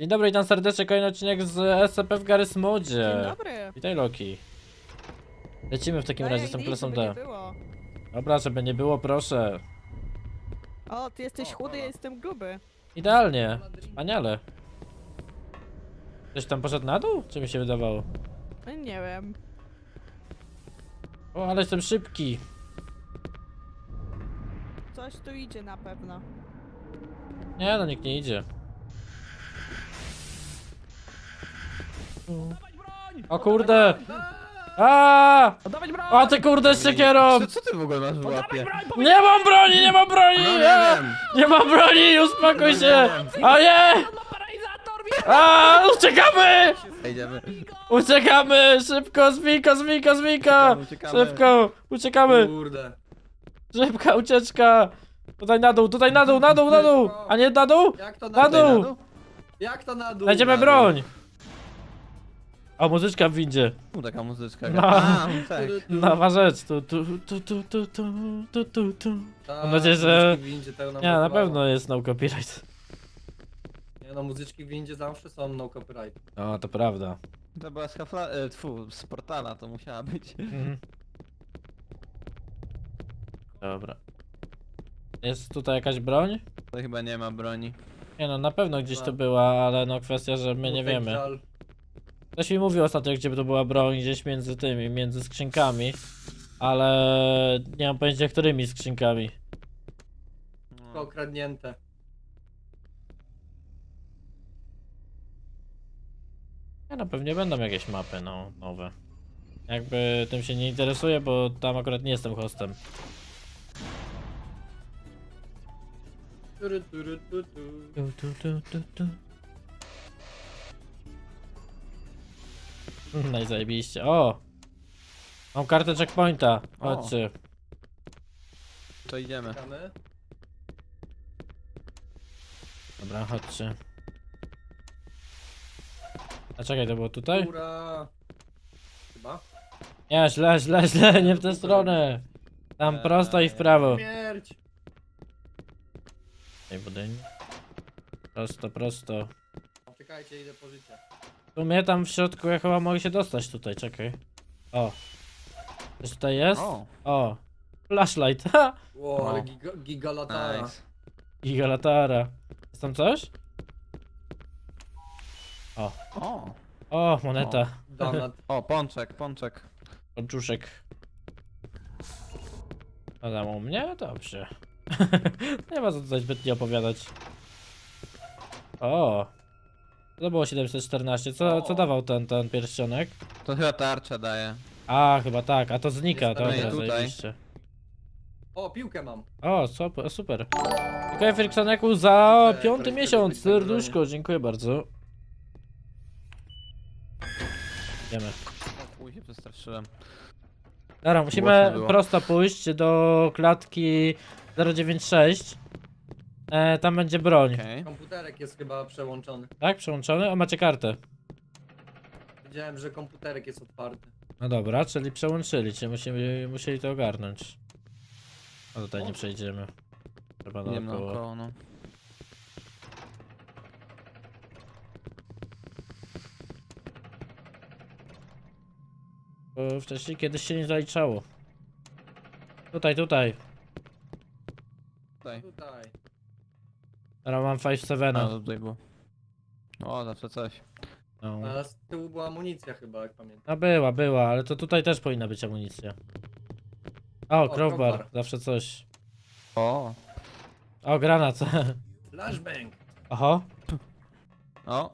Dzień dobry, witam serdecznie, kolejny odcinek z SCP w Dzień Modzie. dobry. Witaj Loki. Lecimy w takim Daję razie z tą klasą żeby nie D. było. Dobra, żeby nie było, proszę. O, ty jesteś chudy, ja jestem gruby. Idealnie. Wspaniale. Ktoś tam poszedł na dół? Czy mi się wydawało? No Nie wiem. O, ale jestem szybki. Coś tu idzie na pewno. Nie no, nikt nie idzie. O kurde! A! Oddawać broń! O ty kurde z siekierą! Co, co ty w ogóle masz w łapie? Nie mam broni, nie mam broni! No nie wiem. Nie mam broni, uspokój się! O nie! Paralizator, A! Uciekamy! Idziemy. Uciekamy! Szybko, zmijko! Uciekamy, uciekamy. Szybko! Uciekamy! Kurde. Szybka ucieczka! Tutaj na dół, tutaj na dół, na dół, na dół! A nie na dół? Jak to Na na, dół? Jak to na dół? Znajdziemy broń! O, muzyczka w windzie. Tu taka muzyczka. No. A, tak. Nowa rzecz. Tu, tu, tu, tu, tu, tu, tu, tu, tu. Mam nadzieję, że- to nam Nie, na pewno jest no copyright. Nie no, muzyczki w windzie zawsze są no copyright. O, to prawda. To była z hafla... E, tfu, z portala to musiała być. Mhm. Dobra. Jest tutaj jakaś broń? To chyba nie ma broni. Nie no, na pewno gdzieś to była, ale no kwestia, że my nie wiemy. żal. Ktoś mi mówił ostatnio, gdzie to była broń, gdzieś między tymi, między skrzynkami. Ale nie mam pojęcia, którymi skrzynkami. To okradnięte. Nie no, pewnie będą jakieś mapy, no, nowe. Jakby tym się nie interesuję, bo tam akurat nie jestem hostem. Tury, tury, tu, tu. Tu, tu, tu, tu, tu. No i zajebiście. O! Mam kartę checkpointa. O. Chodźcie. To idziemy. Czekamy. Dobra, chodźcie. A czekaj, to było tutaj? Ura. Chyba. Nie, źle, źle, źle, nie w tę stronę. Tam prosto i w prawo. Śmierć. Ej, budyń. Prosto, prosto. Czekajcie, idę po życie. W sumie tam w środku ja chyba mogę się dostać tutaj, czekaj. O. Coś tutaj jest? O, O. Flashlight, ha! Wow, ale O. giga, gigalatara. nice. Gigalatara. Jest tam coś? O, O, moneta. Donat. o, pączek, pączek. Odczuszek. A tam u mnie? Dobrze. Nie ma co tutaj zbytnio opowiadać. O. To było 714. Co, co dawał ten, ten pierścionek? To chyba tarcza daje. A, chyba tak. A to znika, Jest dobra, tutaj, tutaj. zajebiście. O, piłkę mam. O, super, super. Dziękuję Friksoneku za piąty miesiąc. Serduszko, dziękuję bardzo. Idziemy. O, chuj się przestraszyłem. Dobra, musimy Głośno było. prosto pójść do klatki 096. E, tam będzie broń. Okej. Komputerek jest chyba przełączony. Tak, przełączony? O, macie kartę. Widziałem, że komputerek jest otwarty. No dobra, czyli przełączyli cię, musimy, musieli to ogarnąć. A tutaj nie przejdziemy. Trzeba Idziemy naokoło. naokoło, no. Bo wcześniej kiedyś się nie zaliczało. Tutaj, tutaj. Tutaj. Tutaj. Teraz mam 5-7. No, to tutaj było. O, zawsze coś. No. A z tyłu była amunicja chyba, jak pamiętam. A była, była, ale to tutaj też powinna być amunicja. O, crowbar, crowbar. zawsze coś. O, O, granat. Flashbang! Oho, o.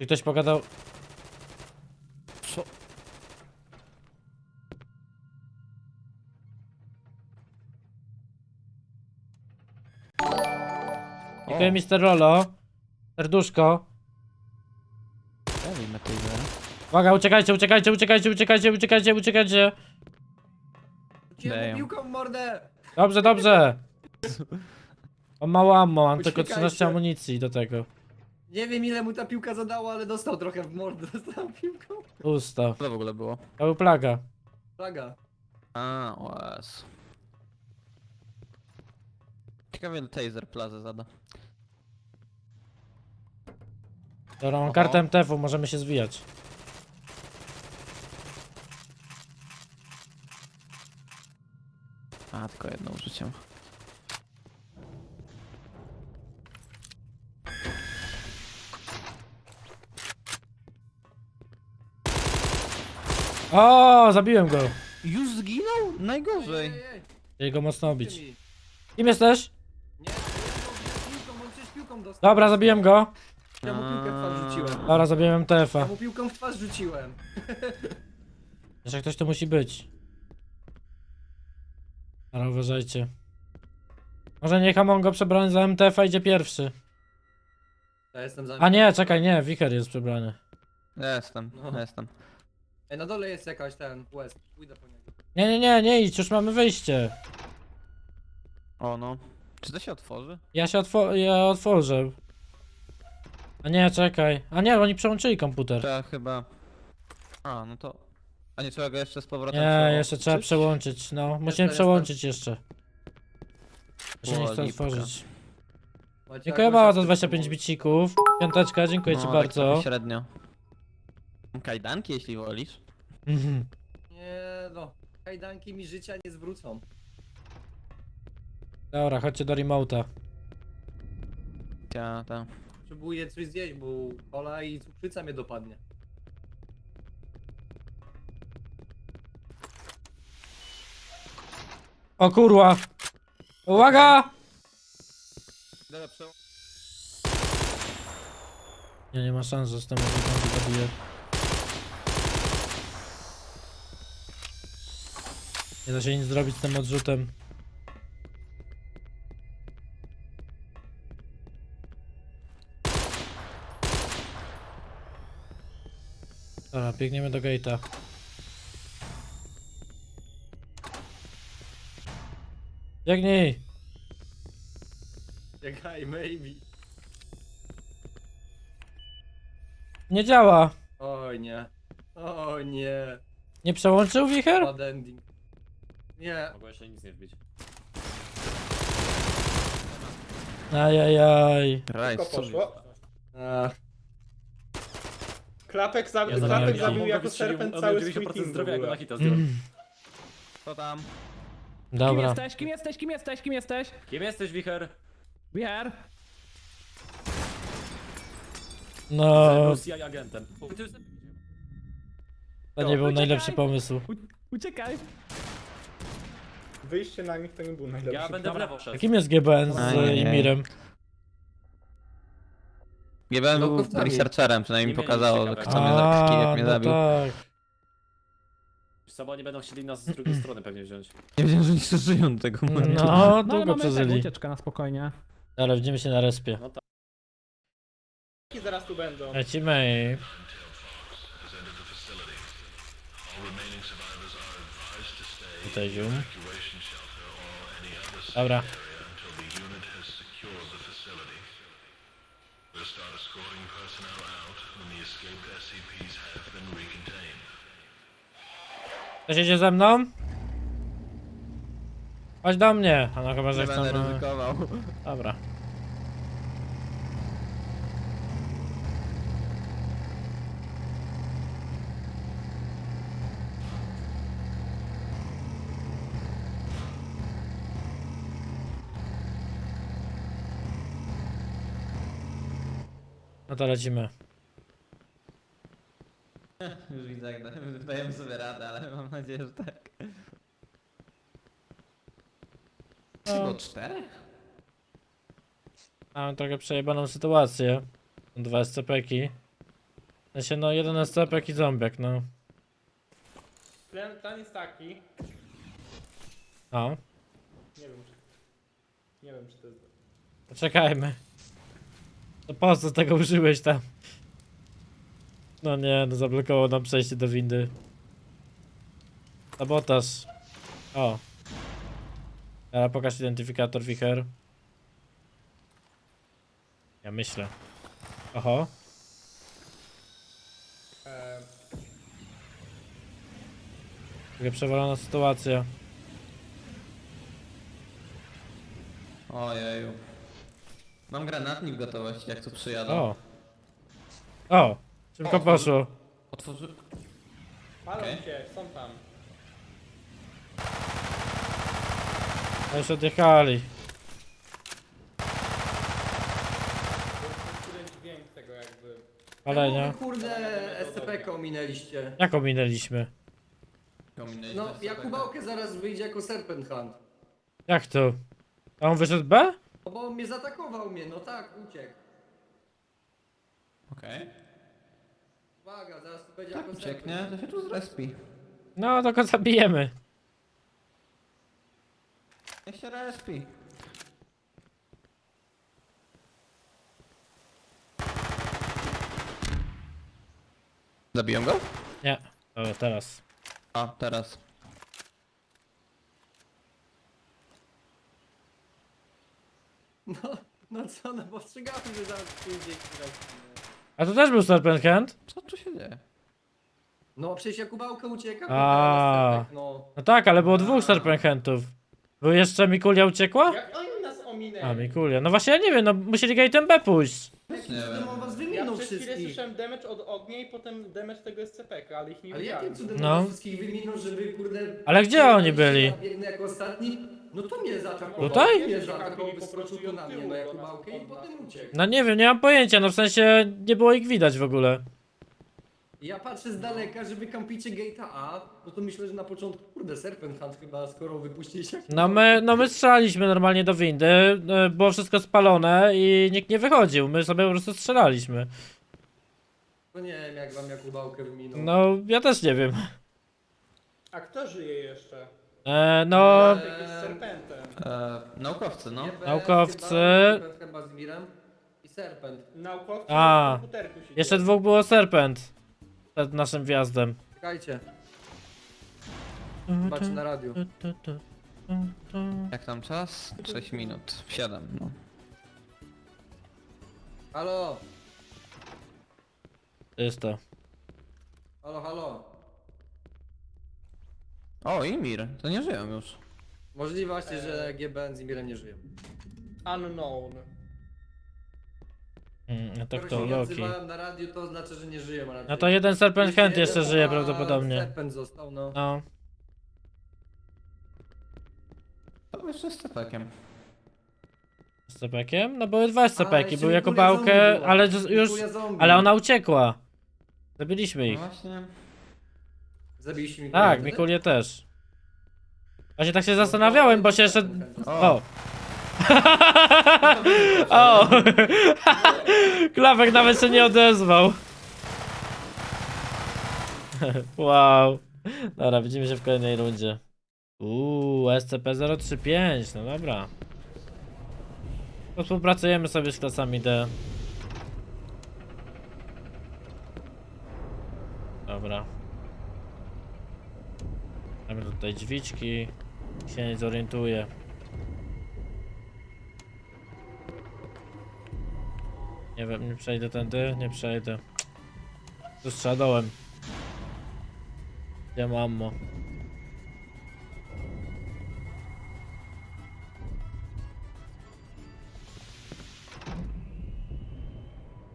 i ktoś pogadał. Dziękuję Mr. Rolo. Serduszko. Dajmy taser. Uwaga, uciekajcie, uciekajcie, uciekajcie, uciekajcie, uciekajcie, uciekajcie. Damn. piłką w mordę! Dobrze, dobrze. Mam mało ammo, mam tylko Uciekajcie. 13 amunicji do tego. Nie wiem ile mu ta piłka zadała, ale dostał trochę w mordę. Dostał piłką. Pusto. Co to w ogóle było? To był plaga. Plaga. A, łas. Ciekawie ile taser plazę zada. Dobra, mam Oho. kartę MTF-u, możemy się zwijać. A, tylko jedno użyciem. O, zabiłem go. Już zginął? Najgorzej. Ej, ej, ej, Chcieli go mocno obić. mi. Kim jesteś? Piłką, dostał. Dobra, zabiłem go. Ja mu piłkę w twarz rzuciłem. Dobra, zabiłem Ja MTF-a. mu piłką w twarz rzuciłem. Jeszcze ktoś tu musi być. Ale uważajcie. Może niech Amongo przebrany za MTF-a idzie pierwszy. Ja jestem za... A nie, czekaj, nie, Wicher jest przebrany. Ja jestem, No. ja jestem. Ej, na dole jest jakaś ten West. Pójdę po niego. Nie, nie, nie, nie idź, już mamy wyjście. O no. Czy to się otworzy? Ja się otwo ja otworzę. A nie, czekaj. A nie, oni przełączyli komputer. Trzeba chyba... A, no to... A nie trzeba go jeszcze z powrotem Nie, przełączyć? jeszcze trzeba przełączyć. No, musimy jestem. przełączyć jeszcze. To się nie O, chce lipka. otworzyć. Dziękuję jakąś bardzo za akcję 25 z tobą? bicików. Piąteczka, dziękuję ci No, tak bardzo. średnio. Kajdanki, jeśli wolisz. Mhm. Nie no. Kajdanki mi życia nie zwrócą. Dobra, chodźcie do remota. Ja, ta. Potrzebuję coś zjeść, bo kola i cukrzyca mnie dopadnie. O kurwa! Uwaga! Dobra, przeł- Nie, nie ma szans, że z tym odrzutem zabiję. Nie da się nic zrobić z tym odrzutem. Dobra, biegniemy do gate'a. Biegnij! Czekaj, maybe. Nie działa! Oj nie. O nie. Nie przełączył wicher? Bad ending. Nie. Mogło się nic nie wbić. Ajajaj. Rajs, Szybko co poszło. Ach, Klapek, zabi Ja Klapek zabił jako Wystrzelił- serpent cały swój 90% team w zdrowia, jak go na ogóle. hita zdjąłem. Mm, Co tam? Kim Dobra. jesteś? Kim jesteś? Kim jesteś? Kim jesteś? Kim jesteś, Wicher? Wicher? No, agentem. Ty już- to nie był Uciekaj. najlepszy pomysł. Uciekaj! Wyjście na nich to nie był najlepszy. Ja będę w lewo szedł. Kim jest GBN z Ajajaj. Imirem? GBN był Naukowcami. researcherem, przynajmniej mi Nie pokazało, kto mnie za jak mnie no zabił. tak. Wiesz Co, bo oni będą chcieli nas z drugiej strony pewnie wziąć. Nie wiedziałem, że nie przeżyją tego momentu. No, No ale długo mamy tego, przeżyli. ucieczka na spokojnie. Ale widzimy się na respie. No tak. I zaraz tu będą. Lecimy. Tutaj zium. Dobra. Ktoś jedzie ze mną? Chodź do mnie. A no chyba, że Nie chcą... będę ryzykował. Dobra. No to lecimy. Już widzę, jak da- dajemy sobie radę, ale mam nadzieję, że tak. No. Do czterech? Mam trochę przejebaną sytuację. Dwa SCP-ki. W sensie, no jeden SCP i zombiak, no. Plan, plan jest taki. No, Nie wiem czy... Nie wiem czy to jest... poczekajmy. To po co tego użyłeś tam? No nie, no zablokowało nam przejście do windy. Sabotaż. O. Teraz pokaż identyfikator wicher. Ja myślę. Oho. Trochę przewalona sytuacja. Ojeju. Mam granatnik w gotowości, jak tu przyjadą. O. O, szybko poszło. Otworzy... Palą Okej. się, są tam. A już odjechali. Był chwilę dźwięk tego jakby. Ale No, nie. Kurde, SCP-kę ominęliście. Jak ominęliśmy? No, Jakubałkę zaraz wyjdzie jako Serpent Hunt. Jak to? A on wyszedł B? No bo on mnie zaatakował mnie, no tak, uciekł. Okej. Uwaga, zaraz to będzie Jak jako ucieknie, to się tu zrespi. No, to go zabijemy. Niech się respi. Zabiłem go? Nie. O, teraz. A, teraz. No, no co, no postrzegamy, że zaraz przyjdzie któraś. A to też był Serpent Hand? Co tu się dzieje? No przecież Jakubałka ucieka, A. kurde, no. No tak, ale było dwóch Serpent Handów. Był jeszcze Mikulia uciekła? Jak A, Mikulia. No właśnie, ja nie wiem, no musieli gate'em B pójść. Nie wiem. on was Ja wyminął przez chwilę wszystkich. słyszałem damage od ognia i potem damage tego SCP, ale ich nie Ale widziałem. jakim cudem No. wszystkich wyminął, żeby kurde... Ale gdzie oni byli? Biegnę jako ostatni, no to mnie zaatakował. Tutaj? Mnie zaatakował, wyskoczył tu na mnie, no i potem uciekł. No nie wiem, nie mam pojęcia, no w sensie nie było ich widać w ogóle. Ja patrzę z daleka, że wy kampicie gate'a A, no to myślę, że na początku, kurde, Serpent Hunt chyba, skoro wypuściliście... No my, no my strzelaliśmy normalnie do windy, e, było wszystko spalone i nikt nie wychodził, my sobie po prostu strzelaliśmy. No nie wiem, jak wam Jakubałkę wyminął. No, ja też nie wiem. A kto żyje jeszcze? E, no, Eee, jest serpentem. E, naukowcy, no. Naukowcy. Chyba, Serpent chyba z Mirem i Serpent. Naukowcy A, w komputerku się jeszcze dwóch było Serpent. Przed naszym wjazdem. Czekajcie, zobaczcie na radiu. Jak tam czas? 6 minut. 7, no. Halo, To jest to. halo, halo. O, Imir, to nie żyją już. Możliwe właśnie, że GBN z Imirem nie żyją. Unknown. Mm, no to się nie Loki. odzywałem na radiu, to znaczy, że nie żyją raczej. No to jeden Serpent Hand jeszcze żyje prawdopodobnie. Serpent został, no. No. To jeszcze z cepekiem. Z cepekiem? No były dwa jeszcze był jako bałkę, ale już, ale ona uciekła. Zabiliśmy No ich. właśnie. Zabiliście Mikulię Tak, wtedy? Mikulię też. Właśnie tak się zastanawiałem, bo się jeszcze... O! o! Klapek nawet się nie odezwał. wow. Dobra, widzimy się w kolejnej rundzie. Uuu, SCP-035, no dobra. Współpracujemy sobie z klasami D. Dobra. Mamy tutaj drzwiczki. Się nie zorientuję. Nie wiem, nie przejdę tędy, nie przejdę. Tu strzadołem. Gdzie mam ammo?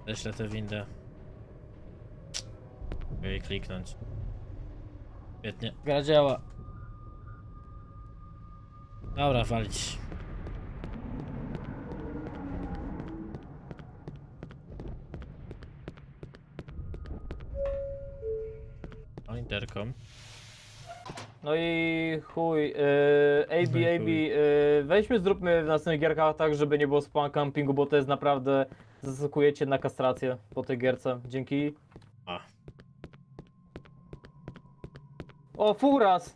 Ześlę tę windę. Mogę jej kliknąć. Świetnie. Gra działa. Dobra, walić. Interkom. No i chuj, yy, AB, No i AB, chuj. yy, weźmy zróbmy w następnych gierkach tak, żeby nie było spam campingu, bo to jest naprawdę, zaskakujecie na kastrację po tej gierce, dzięki. A. O, furas!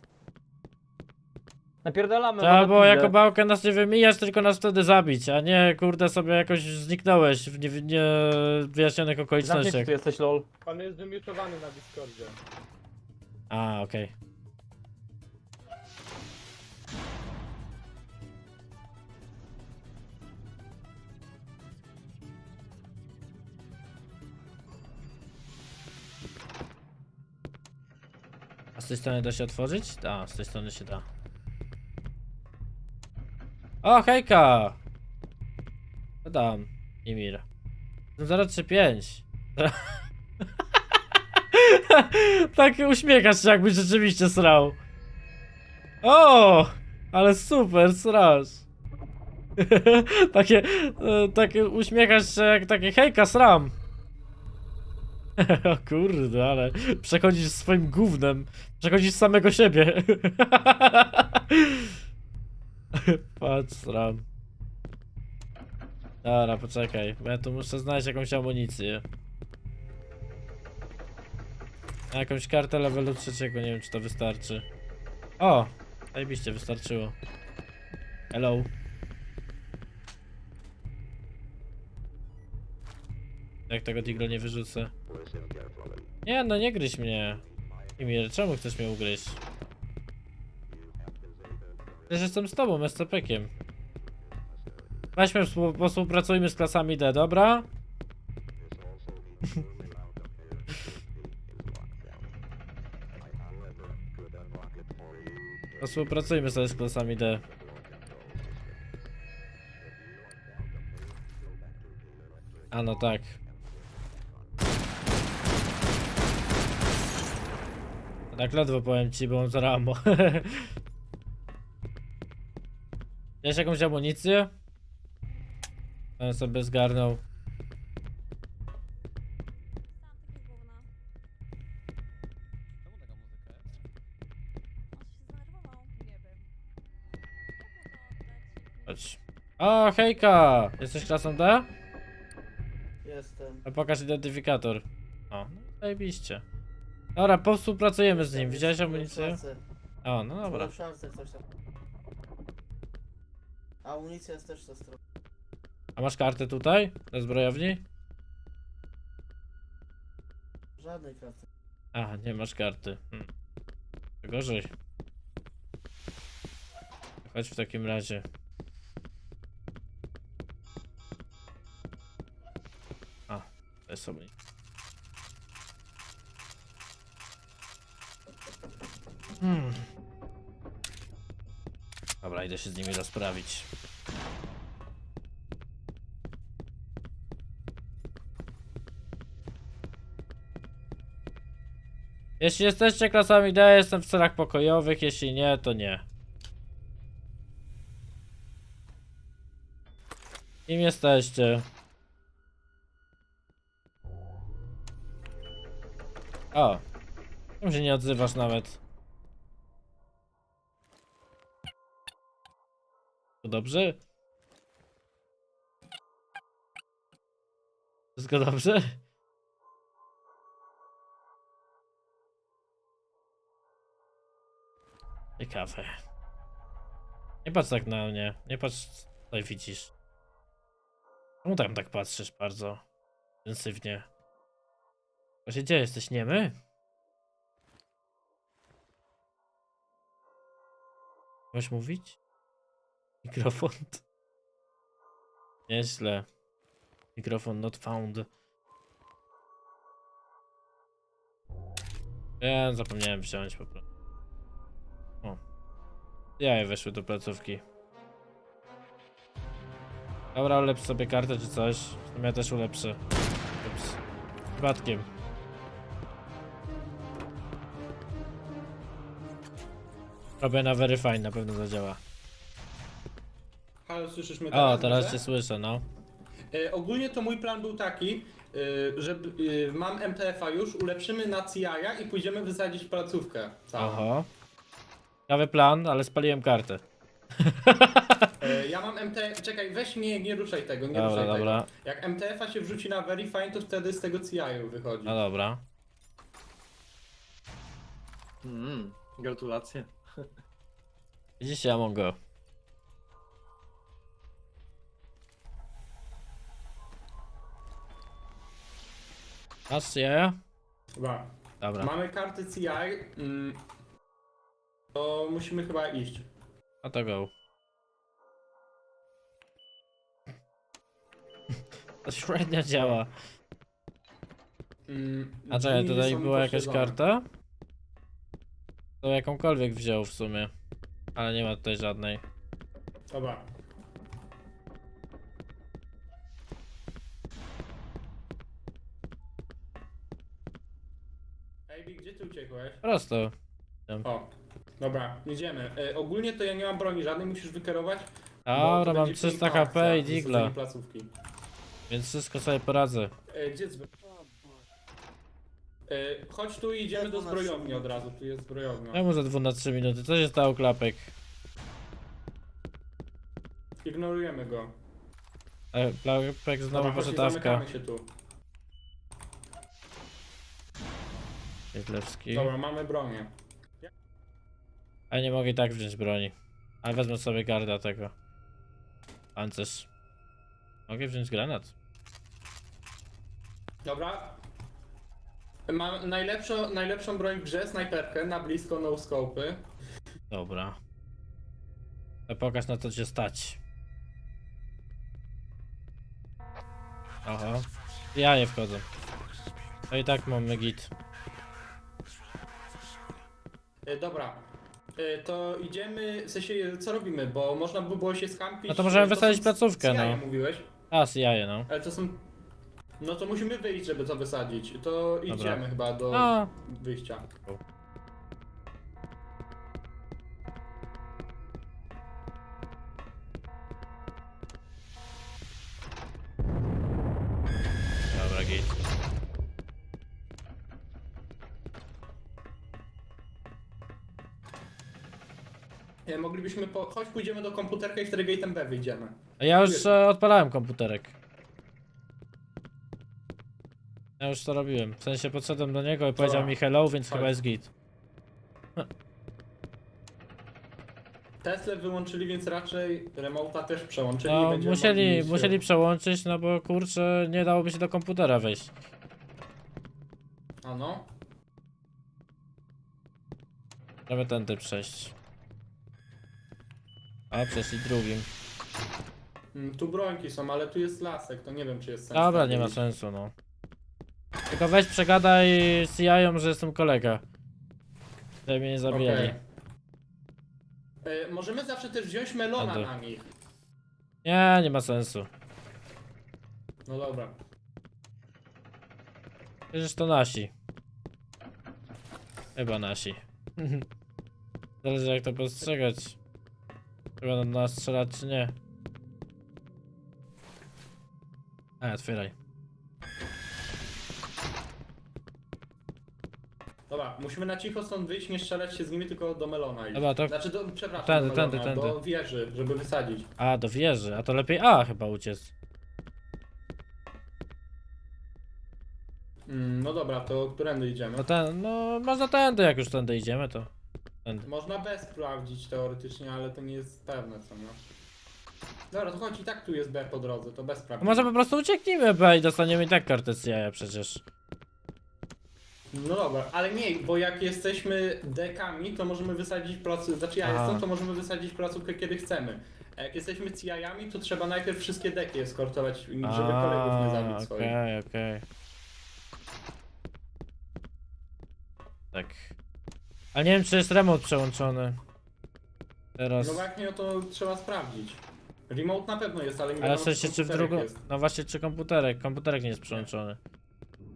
Napierdalamy. Było pizdę. jako bałkę nas nie wymijać, tylko nas wtedy zabić, a nie kurde sobie jakoś zniknąłeś w nie- niewyjaśnionych Zamknięty okolicznościach. tu jesteś, lol. Pan jest wymiutowany na Discordzie. A, okej. A z tej strony da się otworzyć? Da, z tej strony się da. O, hejka! Co dam? Imir. 035. tak uśmiechasz się, jakbyś rzeczywiście srał. O! Ale super, srasz. takie, e, takie uśmiechasz się jak takie hejka sram. o kurde, ale przechodzisz swoim gównem. Przechodzisz samego siebie. Patrz, sram. Dobra, poczekaj, bo ja tu muszę znaleźć jakąś amunicję. A jakąś kartę levelu trzeciego, nie wiem czy to wystarczy. O! Zajebiście, wystarczyło. Hello. Jak tego digla nie wyrzucę? Nie, no nie gryź mnie. Imir, czemu chcesz mnie ugryźć? Przecież jestem z tobą, SCP-kiem. Weźmy, współ- współpracujmy z klasami D, dobra? Współpracujmy sobie z klasami D. A no tak. Tak ledwo powiem ci, bo mam za ammo. Wiesz jakąś amunicję? Ja sobie zgarnął. Chodź. O, hejka! Jesteś klasą D? Jestem. A pokaż identyfikator. O, no zajebiście. Dobra, powspółpracujemy z nim. Widziałeś amunicję? O, no dobra. coś tam. Amunicja jest też ze strony. A masz kartę tutaj? Do zbrojowni? Żadnej karty. A, nie masz karty. To Gorzej. Chodź w takim razie. Sobie. Hmm. Dobra, idę się z nimi rozprawić. Jeśli jesteście klasami D, jestem w celach pokojowych, jeśli nie, to nie. Kim jesteście? O. Czemu się nie odzywasz nawet? To dobrze? Wszystko dobrze? Ciekawe. Nie patrz tak na mnie. Nie patrz, co tutaj widzisz. Czemu tam tak patrzysz bardzo intensywnie? Się dzieje? Jesteś niemy? Możesz mówić? Mikrofon. Nieźle. Mikrofon not found. Ja zapomniałem wziąć po prostu. O. Jaje weszły do placówki. Dobra, ulepsz sobie kartę czy coś. Ja też ulepszę. Ups. Przypadkiem. Robię na Verify, na pewno zadziała. Halo, słyszysz mnie O, teraz cię słyszę, no. E, ogólnie to mój plan był taki, e, że e, mam MTF-a już, ulepszymy na CI-a i pójdziemy wysadzić placówkę całą. Oho. Ciekawy plan, ale spaliłem kartę. E, ja mam MTF, czekaj, weź nie, nie ruszaj tego, nie Dobra, ruszaj dobra. tego. Jak MTF-a się wrzuci na Verify, to wtedy z tego CI-u wychodzi. No dobra. Mm, gratulacje. Widzicie, ja mam go. Masz jaja? Dobra. Dobra. Mamy karty CI, mm, to musimy chyba iść. A to go. To średnio działa. Mm, A czekaj, drzwi tutaj są była jakaś pośledzone. karta? To jakąkolwiek wziął w sumie. Ale nie ma tutaj żadnej. Dobra. Ej, Baby, gdzie ty uciekłeś? Prosto. O, dobra, jedziemy. E, ogólnie to ja nie mam broni żadnej, musisz wykierować. bo Dobra, to mam będzie 300 piękna HP akcja, i digla, placówki. więc wszystko sobie poradzę. E, gdzie. E, Chodź tu i idziemy do zbrojowni od razu, tu jest zbrojownia. Ja mu za 2 na 3 minuty. Co się stało, klapek? Ignorujemy go. E, Klapek znowu Dobra, chodź i poczytawka. zamykamy się tu. Dobra, mamy bronię. A nie mogę i tak wziąć broni. Ale wezmę sobie garda tego. Pancerz. Mogę wziąć granat. Dobra. Mam najlepszą, najlepszą broń w grze, snajperkę, na blisko, no scopy. Dobra. To pokaż na to cię stać. Aha. Ja nie wchodzę. To i tak mamy git. E, dobra. E, to idziemy, w sensie, co robimy, bo można by było się skampić. No to możemy e, wysadzić są placówkę, no. mówiłeś, A, jaje no. ale to są... No to musimy wyjść, żeby to wysadzić. To idziemy chyba do A, wyjścia. dobra, git. E, moglibyśmy po... Chodź, pójdziemy do komputerka i wtedy gate'em B wyjdziemy. A ja już e, odpalałem komputerek. Ja już to robiłem. W sensie podszedłem do niego i powiedział mi hello, więc Chodź. chyba jest git. Tesla wyłączyli, więc raczej remota też przełączyli. i No, będziemy musieli, mogli się- musieli przełączyć, no bo kurczę, nie dałoby się do komputera wejść. A no. Żeby tędy przejść. A, przeszli drugim. Mm, Tu brońki są, ale tu jest lasek, to nie wiem czy jest sens. Dobra, nie ma sensu, no. Tylko weź przegadaj CIA, że jestem kolega. Żeby mnie nie zabijali. Okej. E, możemy zawsze też wziąć melona Dobra. na nich. Nie, nie ma sensu. No dobra. Przecież to nasi. Chyba nasi. Zależy jak to postrzegać. Chyba na nas strzelać czy nie. A, otwieraj. Dobra, musimy na cicho stąd wyjść, nie strzelać się z nimi, tylko do melona iść. Dobra, to- Znaczy, do, przepraszam, Tędy, do, melona, tędy. do wieży, żeby wysadzić. A, do wieży. A to lepiej A chyba uciec. Mm, no dobra, to którędy idziemy? No ten, no można tędy, jak już tędy idziemy, to tędy. Można B sprawdzić teoretycznie, ale to nie jest pewne, co nie? Dobra, to chodź, i tak tu jest B po drodze, to bez sprawdzenia. może po prostu ucieknijmy B i dostaniemy i tak kartę z jaja przecież. No dobra, ale nie, bo jak jesteśmy dekami, to możemy wysadzić placówkę, znaczy ja Aha. jestem, to możemy wysadzić placówkę kiedy chcemy. A jak jesteśmy CI-ami, to trzeba najpierw wszystkie deki eskortować, żeby kolegów nie zabić okej, swoich. okej. Tak. A nie wiem, czy jest remote przełączony. Teraz. No właśnie, no to trzeba sprawdzić. Remote na pewno jest, ale nie Ale wiadomo, w sensie, czy w komputerek drugą. jest. No właśnie, czy komputerek? Komputerek nie jest przełączony.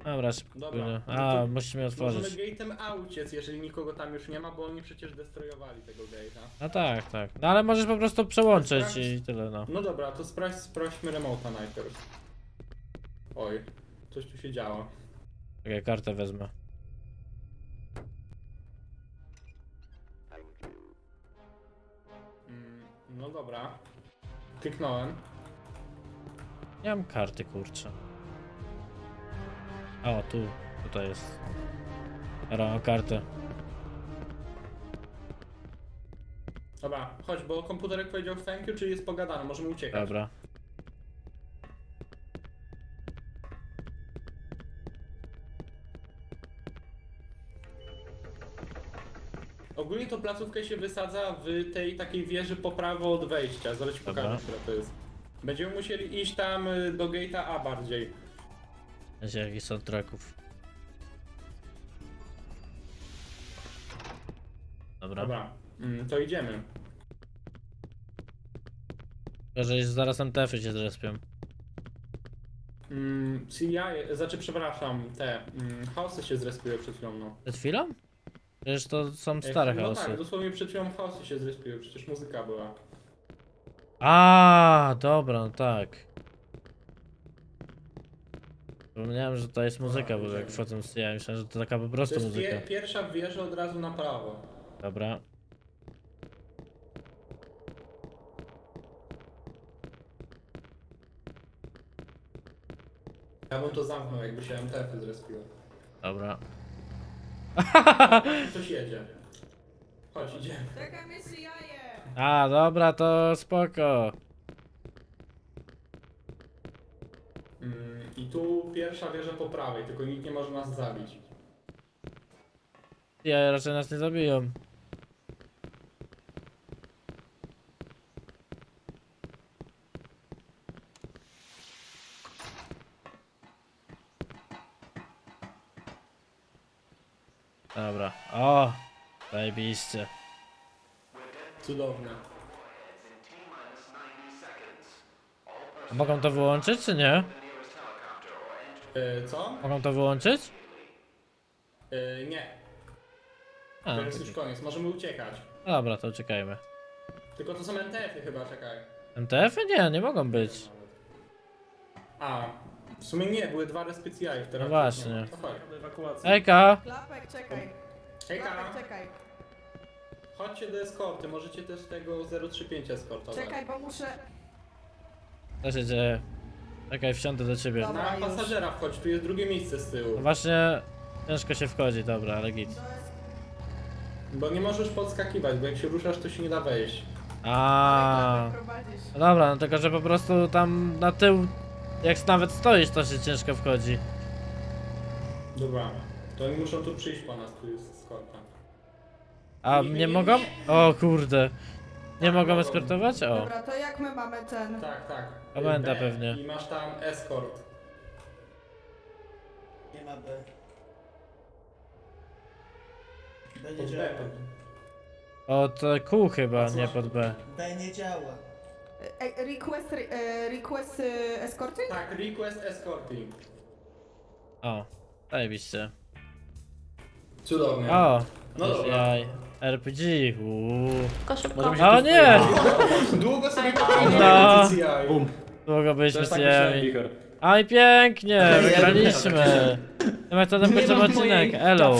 Dobra, szybko. Dobra, płynę. no A, musimy Możemy otworzyć. gate'em A uciec, jeżeli nikogo tam już nie ma, bo oni przecież destrojowali tego gate'a. No tak, tak. No ale możesz po prostu przełączyć i tyle, no. No dobra, to sprawdź, sprawdźmy remote'a najpierw. Oj, coś tu się działo. Czekaj, kartę wezmę. Mm, no dobra. Kliknąłem. Nie mam karty, kurczę. O, tu. Tutaj jest. Mam kartę. Dobra, chodź, bo komputerek powiedział thank you, czyli jest pogadane, możemy uciekać. Dobra. Ogólnie to placówkę się wysadza w tej takiej wieży po prawo od wejścia. Zaraz ci Dobra. pokażę, która to jest. Będziemy musieli iść tam y, do gate'a A bardziej. Będzie jakiś soundtracków. Dobra. Dobra, mm, to idziemy. Tylko, że zaraz MTF-y się zrespią. Mm, CI, znaczy przepraszam, te mm, chaosy się zrespiły przed chwilą, no. Przed chwilą? Przecież to są Ej, stare No chaosy. tak, dosłownie przed chwilą chaosy się zrespiły, przecież muzyka była. A, dobra, no tak. Zapomniałem, że to jest muzyka, bo jak wchodzę z ja myślałem, że to taka po To prostu jest muzyka. pie, pierwsza w wieży od razu na prawo. Dobra. Ja bym to zamknął, jakby się MTF-y zrespiły. Dobra. Coś jedzie. Chodź, idziemy. Czekaj, mnie jaje! A, dobra, to spoko. Mm, I tu pierwsza wieża po prawej, tylko nikt nie może nas zabić. Ja raczej nas nie zabiją. Dobra. O! Zajebiście. Cudowne. A mogą to wyłączyć, czy nie? E, co? Mogą to wyłączyć? E, nie, A, to jest już koniec, możemy uciekać. dobra, to uciekajmy. Tylko to są MTF-y chyba, czekaj. MTF-y? Nie, nie mogą być. A, w sumie nie, były dwa respecjali, teraz No właśnie. nie ma. To chodź. Ewakuacja. Ejka! Klapek, czekaj. Hejka, Klapek, czekaj. chodźcie do eskorty, możecie też tego 035 eskortować. Czekaj, bo muszę... Co się dzieje? Czekaj, wsiądę do ciebie. Dobra. Na już. pasażera wchodź, tu jest drugie miejsce z No tyłu. właśnie, ciężko się wchodzi, dobra, ale git. Bo nie możesz podskakiwać, bo jak się ruszasz, to się nie da wejść. A. Prowadzisz. No dobra, no tylko że po prostu tam na tył, jak nawet stoisz, to się ciężko wchodzi. Dobra, to oni muszą tu przyjść po nas, tu jest eskorta. A Nie, nie nie, mogą? nie. O kurde. Nie Tak, mogą eskortować? O. Dobra, to jak my mamy ten... Tak, tak. Komenda B. pewnie. I masz tam eskort. Nie ma B. B nie Pod B. działa. Od kół chyba, nie pod B. B nie działa. Ej, request, re- e, request y, eskorty? Tak, request escorting. O, zajebiście. Cudownie. O, No dobra. jaj. RPG, uuu. Się O nie! Długo sobie No. pogadamy CCI. Długo byliśmy Też tak myślałem, jami. Wicher. Aj pięknie, wygraliśmy. Tym akcentem kończymy odcinek, elo.